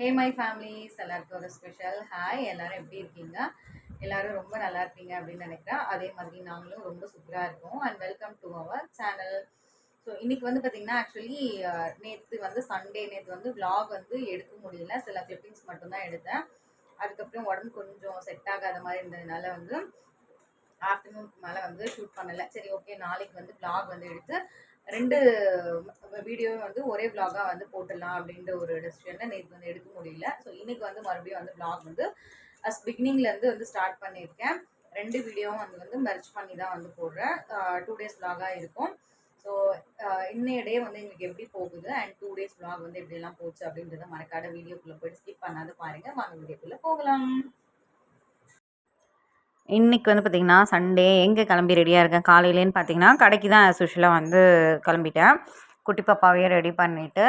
Hey my families எல்லாருக்கும் ஒரு special hi எல்லோரும் எப்படி இருக்கீங்க? எல்லோரும் ரொம்ப நல்லா இருப்பீங்க அப்படின்னு நினைக்கிறேன். அதே மாதிரி நாங்களும் ரொம்ப சூப்பராக இருக்கோம். And welcome to our channel so இன்றைக்கி வந்து பார்த்தீங்கன்னா ஆக்சுவலி நேற்று வந்து சண்டே நேற்று வந்து விலாக் வந்து எடுக்க முடியல. சில கிளிப்பிங்ஸ் மட்டும்தான் எடுத்தேன். அதுக்கப்புறம் உடம்பு கொஞ்சம் செட் ஆகாத மாதிரி இருந்ததுனால வந்து ஆஃப்டர்நூனுக்கு மேலே வந்து ஷூட் பண்ணலை. சரி ஓகே நாளைக்கு வந்து பிளாக் வந்து எடுத்து ரெண்டு வீடியோவும் வந்து ஒரே vlog-ஆ வந்து போட்டுடலாம் அப்படின்ற ஒரு டெசிஷனில் நேற்று வந்து எடுக்க முடியல. ஸோ இன்றைக்கி வந்து மறுபடியும் வந்து vlog வந்து அஸ் பிகினிங்லேருந்து வந்து ஸ்டார்ட் பண்ணியிருக்கேன். ரெண்டு வீடியோவும் வந்து வந்து மெர்ச் பண்ணி தான் வந்து போடுறேன். டூ டேஸ் vlog-ஆ இருக்கும். ஸோ இன்னைய டே வந்து எங்களுக்கு எப்படி போகுது? அண்ட் டூ டேஸ் vlog வந்து எப்படிலாம் போச்சு அப்படின்றத மறக்காத வீடியோக்குள்ளே போயிட்டு ஸ்கிப் பண்ணாத பாருங்கள் வாங்க வீடியோக்குள்ளே போகலாம். இன்னைக்கு வந்து பார்த்திங்கன்னா சண்டே எங்கே கிளம்பி ரெடியாக இருக்கேன்? காலையிலேன்னு பார்த்தீங்கன்னா கடைக்கு தான் யூஸ்வலாக வந்து கிளம்பிட்டேன். குட்டி பாப்பாவையும் ரெடி பண்ணிவிட்டு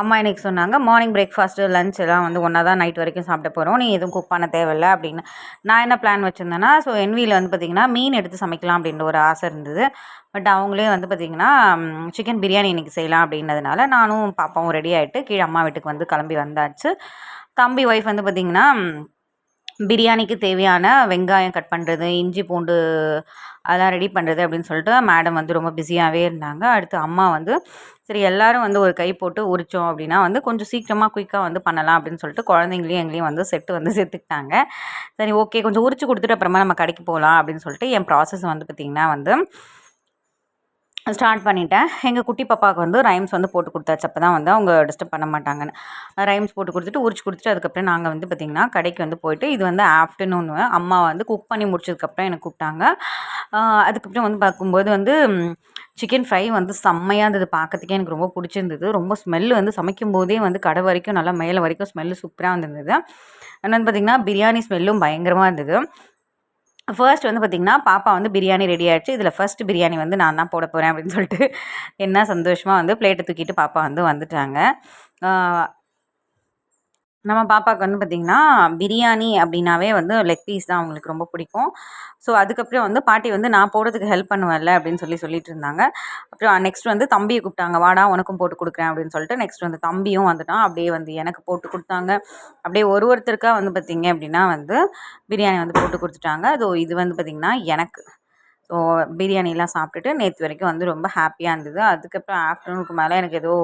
அம்மா இன்னைக்கு சொன்னாங்க மார்னிங் பிரேக்ஃபாஸ்ட்டு லஞ்ச் எல்லாம் வந்து ஒன்றா தான் நைட் வரைக்கும் சாப்பிட போகிறோம் நீ எதுவும் குக் பண்ண தேவையில்ல அப்படின்னு. நான் என்ன பிளான் வச்சுருந்தேன்னா ஸோ என்வியில் வந்து பார்த்திங்கன்னா மீன் எடுத்து சமைக்கலாம் அப்படின்ற ஒரு ஆசை இருந்தது. பட் அவங்களே வந்து பார்த்திங்கன்னா சிக்கன் பிரியாணி இன்றைக்கி செய்யலாம் அப்படின்றதுனால நானும் பாப்பாவும் ரெடி ஆகிட்டு கீழே அம்மா வீட்டுக்கு வந்து கிளம்பி வந்தாச்சு. தம்பி ஒய்ஃப் வந்து பார்த்திங்கன்னா பிரியாணிக்கு தேவையான வெங்காயம் கட் பண்ணுறது இஞ்சி பூண்டு அதெல்லாம் ரெடி பண்ணுறது அப்படின்னு சொல்லிட்டு மேடம் வந்து ரொம்ப பிஸியாகவே இருந்தாங்க. அடுத்து அம்மா வந்து சரி எல்லோரும் வந்து ஒரு கை போட்டு உரித்தோம் அப்படின்னா வந்து கொஞ்சம் சீக்கிரமாக குயிக்காக வந்து பண்ணலாம் அப்படின்னு சொல்லிட்டு குழந்தைங்களையும் எங்களையும் வந்து செட்டு வந்து சேர்த்துக்கிட்டாங்க. சரி ஓகே கொஞ்சம் உரிச்சு கொடுத்துட்டு அப்புறமா நம்ம கடைக்கு போகலாம் அப்படின்னு சொல்லிட்டு என் ப்ராசஸ் வந்து பார்த்திங்கன்னா வந்து ஸ்டார்ட் பண்ணிட்டேன். எங்கள் குட்டி பாப்பாவுக்கு வந்து ரைம்ஸ் வந்து போட்டு கொடுத்தாச்சு. அப்போ தான் வந்து அவங்க டிஸ்டர்ப் பண்ண மாட்டாங்கன்னு. ரைம்ஸ் போட்டு கொடுத்துட்டு உரிச்சு கொடுத்துட்டு அதுக்கப்புறம் நாங்கள் வந்து பார்த்திங்கன்னா கடைக்கு வந்து போயிட்டு இது வந்து ஆஃப்டர்நூன் அம்மா வந்து குக் பண்ணி முடிச்சதுக்கப்புறம் எனக்கு கூப்பிட்டாங்க. அதுக்கப்புறம் வந்து பார்க்கும்போது வந்து சிக்கன் ஃப்ரை வந்து செம்மையாக இருந்தது. பார்க்கறதுக்கே எனக்கு ரொம்ப பிடிச்சிருந்தது. ரொம்ப ஸ்மெல் வந்து சமைக்கும் போதே வந்து கடை வரைக்கும் நல்லா மேலே வரைக்கும் ஸ்மெல்லு சூப்பராக வந்துருந்தது. அண்ட் வந்து பார்த்திங்கன்னா பிரியாணி ஸ்மெல்லும் பயங்கரமாக இருந்தது. ஃபர்ஸ்ட் வந்து பார்த்திங்கன்னா பாப்பா வந்து பிரியாணி ரெடி ஆகிடுச்சு இதில் ஃபர்ஸ்ட் பிரியாணி வந்து நான் தான் போட போகிறேன் அப்படின்னு சொல்லிட்டு என்ன சந்தோஷமாக வந்து பிளேட்டை தூக்கிட்டு பாப்பா வந்து வந்துட்டாங்க. நம்ம பாப்பாவுக்கு வந்து பார்த்திங்கன்னா பிரியாணி அப்படின்னாவே வந்து லெக் பீஸ் தான் அவங்களுக்கு ரொம்ப பிடிக்கும். ஸோ அதுக்கப்புறம் வந்து பாட்டி வந்து நான் போடுறதுக்கு ஹெல்ப் பண்ணுவேன்ல அப்படின்னு சொல்லி சொல்லிட்டு இருந்தாங்க. அப்புறம் நெக்ஸ்ட் வந்து தம்பியை கூப்பிட்டாங்க வாடா உனக்கும் போட்டு கொடுக்குறேன் அப்படின்னு சொல்லிட்டு நெக்ஸ்ட் வந்து தம்பியும் வந்துட்டான். அப்படியே வந்து எனக்கு போட்டு கொடுத்தாங்க. அப்படியே ஒரு ஒருத்தருக்காக வந்து பார்த்திங்க அப்படின்னா வந்து பிரியாணி வந்து போட்டு கொடுத்துட்டாங்க. ஸோ இது வந்து பார்த்திங்கன்னா எனக்கு. ஸோ பிரியாணிலாம் சாப்பிட்டுட்டு நேற்று வரைக்கும் வந்து ரொம்ப ஹாப்பியாக இருந்தது. அதுக்கப்புறம் ஆஃப்டர்நூனுக்கு மேலே எனக்கு ஏதோ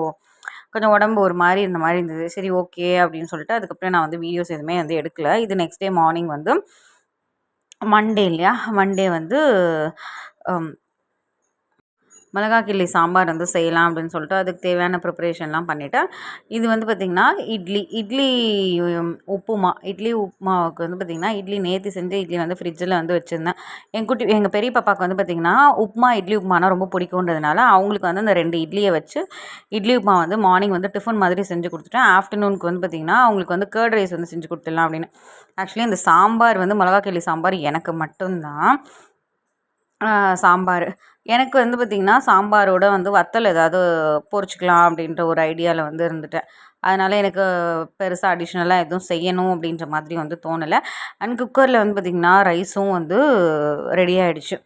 கொஞ்சம் உடம்பு ஒரு மாதிரி இந்த மாதிரி இருந்தது. சரி ஓகே அப்படின்னு சொல்லிட்டு அதுக்கப்புறம் நான் வந்து வீடியோஸ் எதுவுமே வந்து எடுக்கல. இது நெக்ஸ்ட் டே மார்னிங் வந்து மண்டே இல்லையா? மண்டே வந்து மிளகா கிள்ளி சாம்பார் வந்து செய்யலாம் அப்படின்னு சொல்லிட்டு அதுக்கு தேவையான ப்ரிப்பரேஷன்லாம் பண்ணிவிட்டேன் இது வந்து பார்த்திங்கன்னா இட்லி இட்லி உப்புமா இட்லி உப்புமாவுக்கு வந்து பார்த்திங்கன்னா இட்லி நேற்று செஞ்ச இட்லி வந்து ஃப்ரிட்ஜில் வந்து வச்சுருந்தேன். என் குட்டி எங்கள் பெரிய பாப்பாவுக்கு வந்து பார்த்திங்கன்னா உப்புமா இட்லி உப்புமானா ரொம்ப பிடிக்குன்றதுனால அவங்களுக்கு வந்து அந்த ரெண்டு இட்லியை வச்சு இட்லி உப்புமா வந்து மார்னிங் வந்து டிஃபன் மாதிரி செஞ்சு கொடுத்துட்டேன். ஆஃப்டர்நூனுக்கு வந்து பார்த்திங்கன்னா அவங்களுக்கு வந்து கேர்ட் ரைஸ் வந்து செஞ்சு கொடுத்துடலாம் அப்படின்னு. ஆக்சுவலி இந்த சாம்பார் வந்து மிளகா கிள்ளி சாம்பார் எனக்கு மட்டும்தான். சாம்பார். எனக்கு வந்து பார்த்திங்கன்னா சாம்பாரோட வந்து வத்தல் ஏதாவது பொரிச்சிக்கலாம் அப்படின்ற ஒரு ஐடியாவில் வந்து இருந்துட்டேன். அதனால் எனக்கு பெருசாக அடிஷ்னலாக எதுவும் செய்யணும் அப்படின்ற மாதிரி வந்து தோணலை. அண்ட் குக்கரில் வந்து பார்த்திங்கன்னா ரைஸும் வந்து ரெடி ஆகிடுச்சு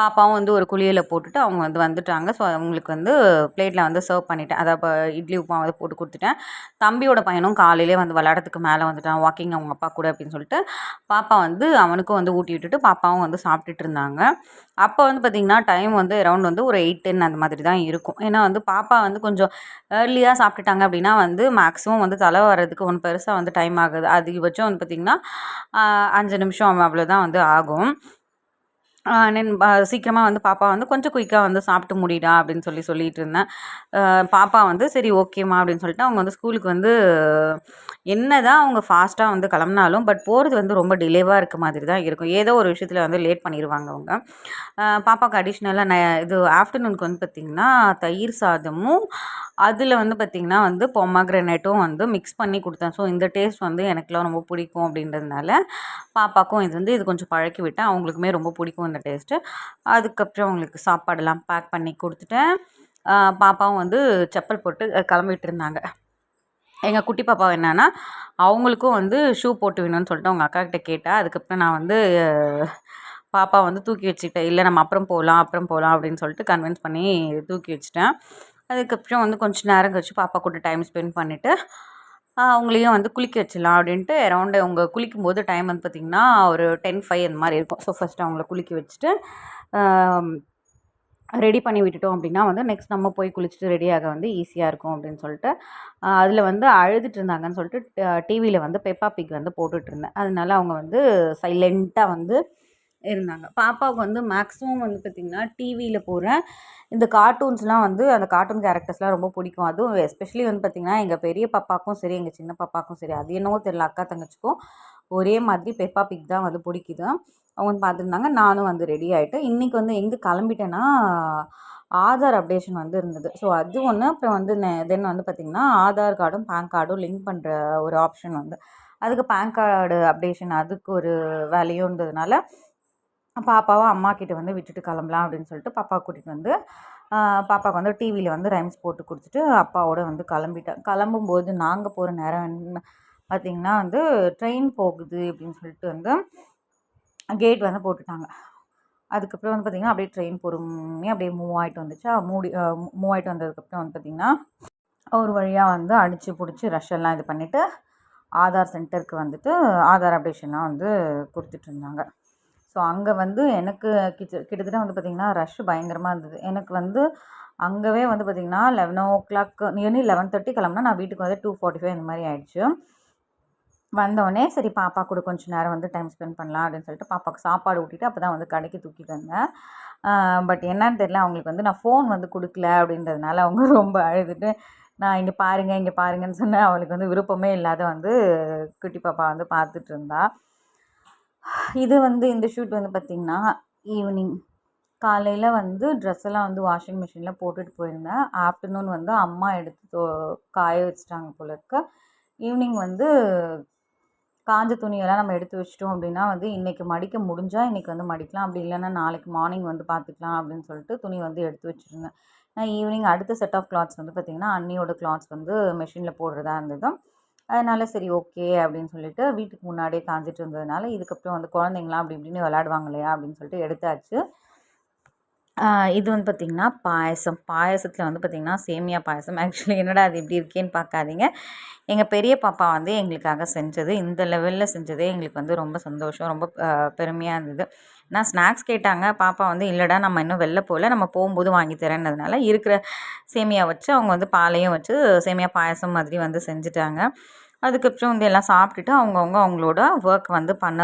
பாப்பாவும் வந்து ஒரு குளியலை போட்டுட்டு அவங்க வந்து வந்துட்டாங்க. ஸோ அவங்களுக்கு வந்து பிளேட்டில் வந்து சர்வ் பண்ணிட்டேன். அதை இப்போ இட்லி உப்புமா வந்து போட்டு கொடுத்துட்டேன். தம்பியோட பையனும் காலையிலே வந்து விளாட்றதுக்கு மேலே வந்துட்டான். வாக்கிங் அவங்க அப்பா கூட அப்படின்னு சொல்லிட்டு பாப்பா வந்து அவனுக்கும் வந்து ஊட்டி விட்டுட்டு பாப்பாவும் வந்து சாப்பிட்டுட்டு இருந்தாங்க. அப்போ வந்து பார்த்திங்கன்னா டைம் வந்து அரௌண்ட் வந்து ஒரு எயிட் டென் அந்த மாதிரி தான் இருக்கும். ஏன்னா வந்து பாப்பா வந்து கொஞ்சம் ஏர்லியாக சாப்பிட்டுட்டாங்க அப்படின்னா வந்து மேக்ஸிமம் வந்து தலை வர்றதுக்கு ஒன்று பெருசாக வந்து டைம் ஆகுது. அதிகபட்சம் வந்து பார்த்திங்கன்னா அஞ்சு நிமிஷம் அவ்வளோதான் வந்து ஆகும். சீக்கிரமாக வந்து பாப்பா வந்து கொஞ்சம் குயிக்காக வந்து சாப்பிட்டு முடிடா அப்படின்னு சொல்லி சொல்லிட்டு இருந்தேன். பாப்பா வந்து சரி ஓகேம்மா அப்படின்னு சொல்லிட்டு அவங்க வந்து ஸ்கூலுக்கு வந்து என்ன தான் அவங்க ஃபாஸ்ட்டாக வந்து கிளம்புனாலும் பட் போகிறது வந்து ரொம்ப டிலேவாக இருக்க மாதிரி தான் இருக்கும். ஏதோ ஒரு விஷயத்தில் வந்து லேட் பண்ணிடுவாங்க அவங்க. பாப்பாவுக்கு அடிஷ்னலாக ந இது ஆஃப்டர்நூனுக்கு வந்து பார்த்திங்கன்னா தயிர் சாதமும் அதில் வந்து பார்த்திங்கன்னா வந்து பொமக்ரனேட்டும் வந்து மிக்ஸ் பண்ணி கொடுத்தேன். ஸோ இந்த டேஸ்ட் வந்து எனக்குலாம் ரொம்ப பிடிக்கும் அப்படின்றதுனால பாப்பாக்கும் இது வந்து இது கொஞ்சம் பழக்கி விட்டேன். அவங்களுக்குமே ரொம்ப பிடிக்கும் இந்த டேஸ்ட்டு அதுக்கப்புறம் அவங்களுக்கு சாப்பாடெல்லாம் பேக் பண்ணி கொடுத்துட்டேன். பாப்பாவும் வந்து செப்பல் போட்டு கிளம்பிட்டு இருந்தாங்க. எங்கள் குட்டி பாப்பா என்னன்னா அவங்களுக்கும் வந்து ஷூ போட்டு வேணும்னு சொல்லிட்டு அவங்க அக்கா கிட்ட அதுக்கப்புறம் நான் வந்து பாப்பா வந்து தூக்கி வச்சுக்கிட்டேன். இல்லை நம்ம அப்புறம் போகலாம் அப்புறம் போகலாம் அப்படின்னு சொல்லிட்டு கன்வின்ஸ் பண்ணி தூக்கி வச்சுட்டேன். அதுக்கப்புறம் வந்து கொஞ்சம் நேரம் கழிச்சு பாப்பா கூட டைம் ஸ்பெண்ட் பண்ணிவிட்டு அவங்களையும் வந்து குளிக்க வச்சிடலாம் அப்படின்ட்டு அரௌண்டு அவங்க குளிக்கும்போது டைம் வந்து பார்த்திங்கன்னா ஒரு டென் ஃபைவ் அந்த மாதிரி இருக்கும். ஸோ ஃபஸ்ட்டு அவங்கள குளிக்க வச்சுட்டு ரெடி பண்ணி விட்டுட்டோம் அப்படின்னா வந்து நெக்ஸ்ட் நம்ம போய் குளிச்சுட்டு ரெடியாக வந்து ஈஸியாக இருக்கும் அப்படின்னு சொல்லிட்டு அதில் வந்து அழுதுட்டு இருந்தாங்கன்னு சொல்லிட்டு டிவியில் வந்து பெப்பா பிக் வந்து போட்டுட்ருந்தேன் அதனால அவங்க வந்து சைலண்ட்டாக வந்து இருந்தாங்க. பாப்பாவுக்கு வந்து மேக்ஸிமம் வந்து பார்த்திங்கன்னா டிவியில் போகிற இந்த கார்ட்டூன்ஸ்லாம் வந்து அந்த கார்ட்டூன் கேரக்டர்ஸ்லாம் ரொம்ப பிடிக்கும். அதுவும் எஸ்பெஷலி வந்து பார்த்திங்கன்னா எங்கள் பெரிய பாப்பாக்கும் சரி எங்கள் சின்ன பாப்பாக்கும் சரி அது என்னவோ தெரியல அக்கா தங்கச்சிக்கும் ஒரே மாதிரி பெப்பா பிக் தான் வந்து பிடிக்குது. அவங்க வந்து பார்த்துருந்தாங்க. நானும் வந்து ரெடி ஆகிட்டு இன்றைக்கி வந்து எங்கே கிளம்பிட்டேன்னா ஆதார் அப்டேஷன் வந்து இருந்தது. ஸோ அது ஒன்று அப்புறம் வந்து தென் வந்து பார்த்திங்கன்னா ஆதார் கார்டும் பேன் கார்டும் லிங்க் பண்ணுற ஒரு ஆப்ஷன் வந்து. அதுக்கு பேன் கார்டு அப்டேஷன் அதுக்கு ஒரு வேலையும் இருந்ததுனால பாப்பாவை அம்மா கிட்ட வந்து விட்டுட்டு கிளம்பலாம் அப்படின்னு சொல்லிட்டு பாப்பா கூட்டிகிட்டு வந்து பாப்பாவுக்கு வந்து டிவியில் வந்து ரைம்ஸ் போட்டு கொடுத்துட்டு அப்பாவோட வந்து கிளம்பிட்டேன். கிளம்பும்போது நாங்கள் போகிற நேரம் என்ன பார்த்திங்கன்னா வந்து ட்ரெயின் போகுது அப்படின்னு சொல்லிட்டு வந்து கேட் வந்து போட்டுட்டாங்க. அதுக்கப்புறம் வந்து பார்த்திங்கன்னா அப்படியே ட்ரெயின் பொறுமையாக அப்படியே மூவ் ஆகிட்டு வந்துச்சு? மூடி மூவ் ஆகிட்டு வந்ததுக்கப்புறம் வந்து பார்த்திங்கன்னா ஒரு வழியாக வந்து அடித்து பிடிச்சி ரஷ் எல்லாம் இது பண்ணிவிட்டு ஆதார் சென்டருக்கு வந்துட்டு ஆதார் அப்டேஷன்லாம் வந்து கொடுத்துட்ருந்தாங்க ஸோ அங்கே வந்து எனக்கு கிட்ட கிட்டத்தட்ட வந்து பார்த்திங்கன்னா ரஷ் பயங்கரமாக இருந்தது. எனக்கு வந்து அங்கேவே வந்து பார்த்திங்கன்னா eleven o'clock nearly eleven thirty கிளம்புனா நான் வீட்டுக்கு வந்து டூ ஃபார்ட்டி ஃபைவ் இந்த மாதிரி ஆயிடுச்சு. வந்தோடனே சரி பாப்பா கூட கொஞ்சம் நேரம் வந்து டைம் ஸ்பெண்ட் பண்ணலாம் அப்படின்னு சொல்லிட்டு பாப்பாவுக்கு சாப்பாடு ஊட்டிட்டு அப்போ தான் வந்து கடைக்கு தூக்கிட்டு வந்தேன். பட் என்னன்னு தெரியல அவங்களுக்கு வந்து நான் ஃபோன் வந்து கொடுக்கல அப்படின்றதுனால அவங்க ரொம்ப அழுதுட்டு நான் இங்கே பாருங்கள் இங்கே பாருங்கன்னு சொன்னேன். அவளுக்கு வந்து விருப்பமே இல்லாத வந்து குட்டி பாப்பா வந்து பார்த்துட்டு இருந்தா. இது வந்து இந்த ஷூட் வந்து பார்த்திங்கன்னா ஈவினிங் காலையில் வந்து ட்ரெஸ் எல்லாம் வந்து வாஷிங் மிஷினில் போட்டுட்டு போயிருந்தேன். ஆஃப்டர்நூன் வந்து அம்மா எடுத்து தோ காய வச்சிட்டாங்க போல இருக்க. ஈவினிங் வந்து காஞ்ச துணியெல்லாம் நம்ம எடுத்து வச்சிட்டோம் அப்படின்னா வந்து இன்றைக்கி மடிக்க முடிஞ்சால் இன்றைக்கி வந்து மடிக்கலாம். அப்படி இல்லைன்னா நாளைக்கு மார்னிங் வந்து பார்த்துக்கலாம் அப்படின்னு சொல்லிட்டு துணி வந்து எடுத்து வச்சுருந்தேன். நான் ஈவினிங் அடுத்த செட் ஆஃப் கிளாத்ஸ் வந்து பார்த்திங்கன்னா அன்னியோட கிளாத்ஸ் வந்து மிஷினில் போடுறதா இருந்தது அதனால் சரி ஓகே அப்படின்னு சொல்லிட்டு வீட்டுக்கு முன்னாடியே காஞ்சிட்டு இருந்ததுனால இதுக்கப்புறம் வந்து குழந்தைங்களாம் அப்படி இப்படின்னு விளாடுவாங்க இல்லையா அப்படின்னு சொல்லிட்டு எடுத்தாச்சு. இது வந்து பார்த்திங்கன்னா பாயசம். பாயசத்தில் வந்து பார்த்திங்கன்னா சேமியா பாயசம். ஆக்சுவலி என்னடா அது இப்படி இருக்கேன்னு பார்க்காதீங்க எங்கள் பெரிய பாப்பா வந்து எங்களுக்காக செஞ்சது. இந்த லெவலில் செஞ்சதே எங்களுக்கு வந்து ரொம்ப சந்தோஷம். ரொம்ப பெருமையாக இருந்தது. நான் ஸ்நாக்ஸ் கேட்டாங்க. பாப்பா வந்து இல்லைடா நம்ம இன்னும் வெளில போகல. நம்ம போகும்போது வாங்கி தரேன்னதுனால இருக்கிற சேமியா வச்சு அவங்க வந்து பாலையும் வச்சு சேமியா பாயசம் மாதிரி வந்து செஞ்சுட்டாங்க. அதுக்கப்புறம் வந்து எல்லாம் சாப்பிட்டுட்டு அவங்கவுங்க அவங்களோட ஒர்க் வந்து பண்ண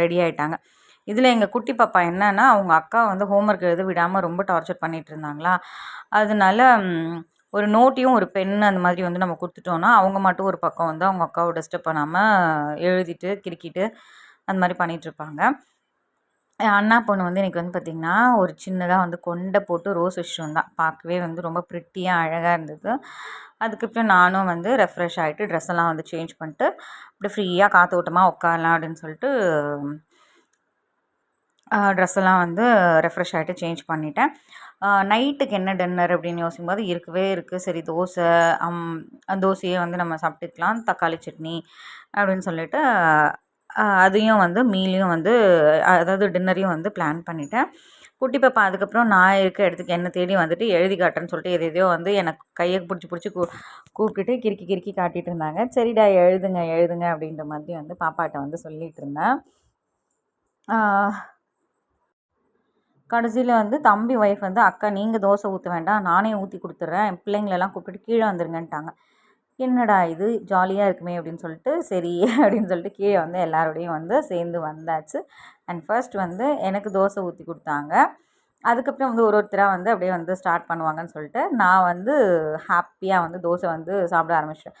ரெடி ஆகிட்டாங்க இதில் எங்கள் குட்டி பாப்பா என்னன்னா அவங்க அக்கா வந்து ஹோம்ஒர்க் எழுத விடாமல் ரொம்ப டார்ச்சர் பண்ணிகிட்டு இருந்தாங்களா? அதனால ஒரு நோட்டையும் ஒரு பென் அந்த மாதிரி வந்து நம்ம கொடுத்துட்டோன்னா அவங்க மட்டும் ஒரு பக்கம் வந்து அவங்க அக்காவை டிஸ்டர்ப் பண்ணாமல் எழுதிட்டு கிறுக்கிட்டு அந்த மாதிரி பண்ணிகிட்ருப்பாங்க அண்ணா பொண்ணு வந்து எனக்கு வந்து பார்த்திங்கன்னா ஒரு சின்னதாக வந்து கொண்டை போட்டு ரோஸ் விஷயம் வந்தான் பார்க்கவே வந்து ரொம்ப ப்ரிட்டியாக அழகாக இருந்தது. அதுக்கப்புறம் நானும் வந்து ரெஃப்ரெஷ் ஆகிட்டு ட்ரெஸ் எல்லாம் வந்து சேஞ்ச் பண்ணிட்டு அப்படி ஃப்ரீயாக காற்றோட்டமாக உட்காரலாம் அப்படின்னு சொல்லிட்டு ட்ரெஸ் எல்லாம் வந்து ரெஃப்ரெஷ் ஆகிட்டு சேஞ்ச் பண்ணிட்டேன். நைட்டுக்கு என்ன டின்னர் அப்படின்னு யோசிக்கும்போது இருக்கவே இருக்குது சரி தோசை தோசையே வந்து நம்ம சாப்பிட்டுக்கலாம். தக்காளி சட்னி அப்படின்னு சொல்லிட்டு அதையும் வந்து மீலையும் வந்து அதாவது டின்னரையும் வந்து பிளான் பண்ணிட்டேன். குட்டி பாப்பா அதுக்கப்புறம் நான் இருக்க இடத்துக்கு என்ன தேடி வந்துட்டு எழுதி காட்டுறேன்னு சொல்லிட்டு எது எதையோ வந்து எனக்கு கையை பிடிச்சி பிடிச்சி கூ கூப்பிட்டுட்டு கிறுக்கி கிறுக்கி காட்டிகிட்டு இருந்தாங்க. சரிடா எழுதுங்க எழுதுங்க அப்படின்ற மாதிரி வந்து பாப்பாட்ட வந்து சொல்லிகிட்டு இருந்தேன். கடைசியில் வந்து தம்பி ஒய்ஃப் வந்து அக்கா நீங்கள் தோசை ஊற்ற வேண்டாம் நானே ஊற்றி கொடுத்துட்றேன் பிள்ளைங்களெல்லாம் கூப்பிட்டு கீழே வந்துருங்கன்ட்டாங்க. என்னடா இது? ஜாலியாக இருக்குமே? அப்படின்னு சொல்லிட்டு சரி அப்படின்னு சொல்லிட்டு கீழே வந்து எல்லாரோடையும் வந்து சேர்ந்து வந்தாச்சு. அண்ட் ஃபர்ஸ்ட் வந்து எனக்கு தோசை ஊற்றி கொடுத்தாங்க. அதுக்கப்புறம் வந்து ஒரு ஒருத்தராக வந்து அப்படியே வந்து ஸ்டார்ட் பண்ணுவாங்கன்னு சொல்லிட்டு நான் வந்து ஹாப்பியாக வந்து தோசை வந்து சாப்பிட ஆரம்பிச்சிட்டேன்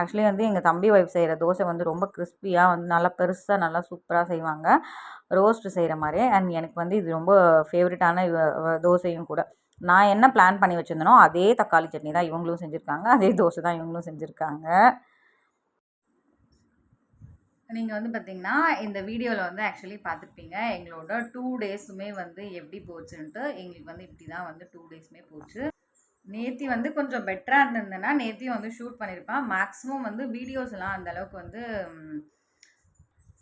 ஆக்சுவலி வந்து எங்கள் தம்பி ஒய்ஃப் செய்கிற தோசை வந்து ரொம்ப கிறிஸ்பியாக வந்து நல்லா பெருசாக நல்லா சூப்பராக செய்வாங்க. ரோஸ்ட்டு செய்கிற மாதிரியே அண்ட் எனக்கு வந்து இது ரொம்ப ஃபேவரட்டான தோசையும் கூட. நான் என்ன பிளான் பண்ணி வச்சுருந்தனோ அதே தக்காளி சட்னி தான் இவங்களும் செஞ்சுருக்காங்க. அதே தோசை தான் இவங்களும் செஞ்சுருக்காங்க. நீங்கள் வந்து பார்த்தீங்கன்னா இந்த வீடியோவில் வந்து ஆக்சுவலி பார்த்துருப்பீங்க எங்களோட டூ டேஸுமே வந்து எப்படி போச்சுன்ட்டு. எங்களுக்கு வந்து இப்படி தான் வந்து டூ டேஸுமே போச்சு. நேத்தி வந்து கொஞ்சம் பெட்டராக இருந்திருந்தேன்னா நேத்தியும் வந்து ஷூட் பண்ணியிருப்பேன் மேக்ஸிமம் வந்து வீடியோஸ்லாம் அந்தளவுக்கு அந்த அளவுக்கு வந்து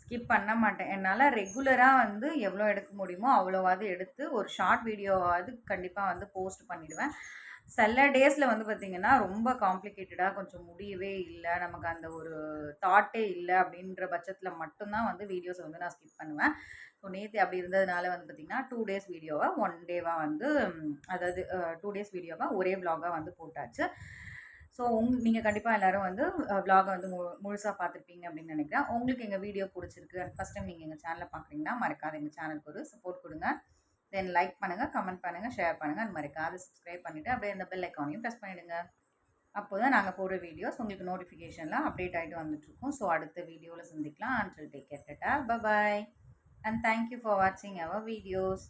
ஸ்கிப் பண்ண மாட்டேன். என்னால் ரெகுலராக வந்து எவ்வளோ எடுக்க முடியுமோ அவ்வளோவாது எடுத்து ஒரு ஷார்ட் வீடியோவாவது கண்டிப்பாக வந்து போஸ்ட் பண்ணிவிடுவேன் சில டேஸில் வந்து பார்த்திங்கன்னா ரொம்ப காம்ப்ளிகேட்டடாக கொஞ்சம் முடியவே இல்லை. நமக்கு அந்த ஒரு தாட்டே இல்லை அப்படின்ற பட்சத்தில் மட்டும்தான் வந்து வீடியோஸை வந்து நான் ஸ்கிப் பண்ணுவேன். ஸோ நேற்று அப்படி இருந்ததுனால வந்து பார்த்திங்கன்னா டூ டேஸ் வீடியோவை ஒன் டேவாக வந்து அதாவது டூ டேஸ் வீடியோவை ஒரே vlog-ஆ வந்து போட்டாச்சு. ஸோ உங் நீங்கள் கண்டிப்பாக எல்லோரும் வந்து vlog வந்து மு முழுசாக பார்த்துருப்பீங்க அப்படின்னு நினைக்கிறேன். உங்களுக்கு எங்கள் வீடியோ பிடிச்சிருக்கு? ஃபஸ்ட் டைம் நீங்கள் எங்கள் சேனலை பார்க்குறீங்கன்னா மறக்காத. எங்கள் சேனலுக்கு ஒரு சப்போர்ட் கொடுங்க. தென் லைக் பண்ணுங்கள் கமெண்ட் பண்ணுங்கள் ஷேர் பண்ணுங்கள் அது மறக்காத சப்ஸ்கிரைப் பண்ணிவிட்டு அப்படியே அந்த பெல் ஐக்கானையும் ப்ரெஸ் பண்ணிவிடுங்க அப்போ தான் நாங்கள் போடுற வீடியோஸ் உங்களுக்கு நோட்டிஃபிகேஷன்லாம் அப்டேட் ஆகிட்டு வந்துட்டுருக்கோம் ஸோ அடுத்த வீடியோவில் சந்திக்கலாம். அன்டில் டேக் கேட்டுட்டா bye bye and thank you for வாட்சிங் அவர் வீடியோஸ்